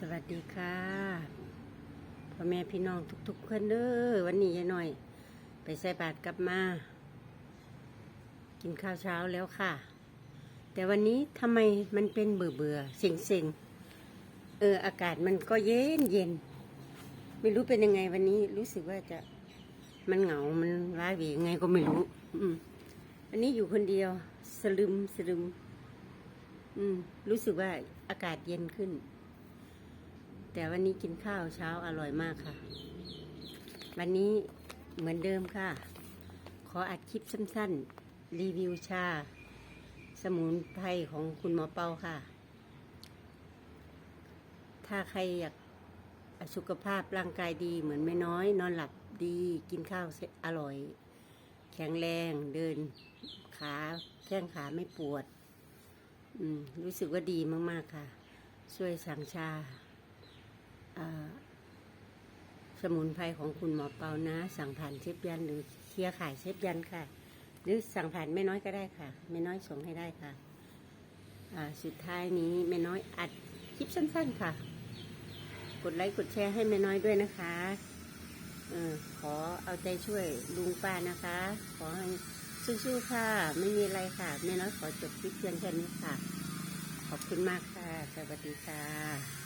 สวัสดีค่ะพ่อแม่พี่น้องทุกๆคนเด้อวันนี้ยายหน่อย ไปใส่บาตรกลับมา กินข้าวเช้าแล้วค่ะ แต่วันนี้ทำไมมันเป็นเบื่อเบื่อๆเซ็งเซ็งเอออากาศมันก็เย็นเย็นไม่รู้เป็นยังไงวันนี้รู้สึกว่าจะมันเหงา มันร้ายเหวยังไงก็ไม่รู้ อืมอันนี้อยู่คนเดียว สลึมสลึม อืม รู้สึกว่าอากาศเย็นขึ้น แต่วันนี้กินข้าวเช้าอร่อยมากค่ะ วันนี้เหมือนเดิมค่ะ ขออัดคลิปสั้นๆ รีวิวชา สมุนไพรของคุณหมอเปาค่ะ ถ้าใครอยากสุขภาพร่างกายดีเหมือนไม่น้อย นอนหลับดีกินข้าวอร่อย แข็งแรงเดินขาแข้งขาไม่ปวด รู้สึกว่าดีมาก ๆ ค่ะ ช่วยสั่งชาอ่า สมุนไพรของคุณหมอเปานะ สั่งผ่านเชฟยันหรือเคลียร์ขายเชฟยันค่ะ หรือสั่งผ่านแม่น้อยก็ได้ค่ะแม่น้อยส่งให้ได้ค่ะสุดท้ายนี้แม่น้อยอัดคลิปสั้น ๆค่ะ กดไลค์กดแชร์ให้แม่น้อยด้วยนะคะออขอเอาใจช่วยลุงป้านะคะ ขอให้สู้ๆค่ะ ไม่มีอะไรค่ะแม่น้อยขอจบคลิปเพียงแค่นี้ค่ะ ขอบคุณมากค่ะ สวัสดีค่ะ